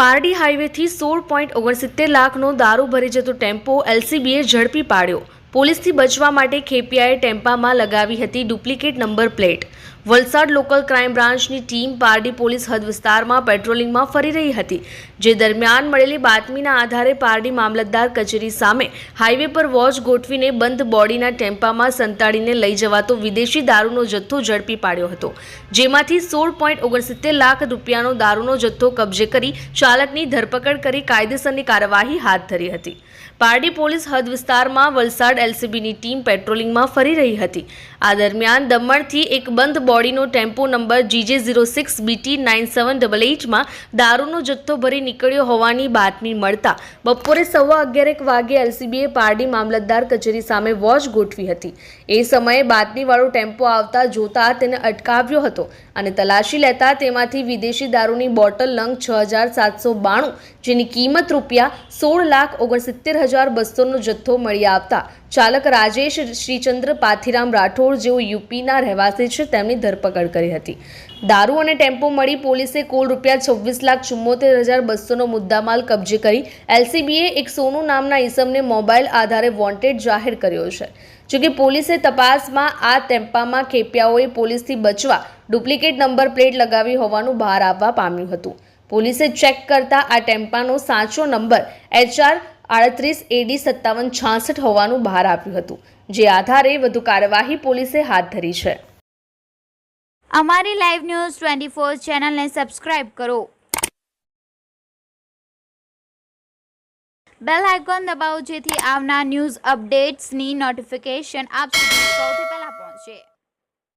પારડી હાઈવેથી સોળ પોઈન્ટ ઓગણસિત્તેર લાખનો દારૂ ભરી જતો ટેમ્પો એલસીબીએ ઝડપી પાડ્યો. પોલીસથી બચવા માટે ખેપિયાએ ટેમ્પામાં લગાવી હતી duplicate number plate. Valsad local crime બ્રાન્ચની ટીમ પારડી પોલીસ હદ વિસ્તારમાં પેટ્રોલિંગમાં ફરી રહી હતી, જે દરમિયાન મળેલી બાતમીના આધારે પારડી મામલતદાર કચેરી સામે હાઈવે પર વોચ ગોઠવીને બંધ બોડીના ટેમ્પામાં સંતાડીને લઈ જવાતો વિદેશી દારૂનો જથ્થો ઝડપી પાડ્યો હતો, જેમાંથી સોળ પોઈન્ટ ઓગણસિત્તેર લાખ રૂપિયાનો દારૂનો જથ્થો કબજે કરી ચાલકની ધરપકડ કરી કાયદેસરની કાર્યવાહી હાથ ધરી હતી. પારડી પોલીસ હદ વિસ્તારમાં વલસાડ એલસીબીની ટીમ પેટ્રોલિંગમાં ફરી રહી હતી. આ દરમિયાન દમણથી એક બંધ બોડીનો tempo number GJ zero six BT nine seven double એઇટમાં દારૂનો જથ્થો ભરી નીકળ્યો હોવાની બાતમી મળતા બપોરે સવા અગિયારેક વાગે એલસીબીએ પારડી મામલતદાર કચેરી સામે વોચ ગોઠવી હતી. એ સમયે બાતમીવાળો ટેમ્પો આવતા જોતા તેને અટકાવ્યો હતો અને તલાશી લેતા તેમાંથી વિદેશી દારૂની બોટલ લંગ છ હજાર સાતસો બાણું, જેની કિંમત રૂપિયા સોળ લાખ ઓગણસિત્તેર હજાર બસોનો જથ્થો મળી આવતા ચાલક રાજેશ શ્રીચંદ્ર પાથીરામ રાઠોડ જેઓ યુપીના રહેવાસી છે, તેમની ધરપકડ કરી હતી. દારૂ અને ટેમ્પો મળી પોલીસે કુલ રૂપિયા છવ્વીસ લાખ ચુમ્મોતેર હજાર બસોનો મુદ્દામાલ કબજે કરી એલસીબીએ એક સોનુ નામના ઈસમને મોબાઈલ આધારે વોન્ટેડ જાહેર કર્યો છે. જોકે પોલીસે તપાસમાં આ ટેમ્પામાં ખેપિયાઓએ પોલીસથી બચવા ડુપ્લિકેટ નંબર પ્લેટ લગાવી હોવાનું બહાર આવવા પામ્યું હતું. પોલીસે ચેક કરતા આ ટેમ્પાનો સાચો નંબર એચઆર આડત્રીસ એડી સત્તાવન છાસઠ હોવાનું બહાર આવ્યું હતું, જે આધારે વધુ કાર્યવાહી પોલીસે હાથ ધરી છે. અમારી લાઈવ ન્યૂઝ ટ્વેન્ટી ફોર ચેનલને સબસ્ક્રાઇબ કરો. બેલ આઇકોન દબાવો જેથી આવનાર ન્યૂઝ અપડેટ્સની નોટિફિકેશન આપ સુધી સૌથી પહેલા પહોંચે.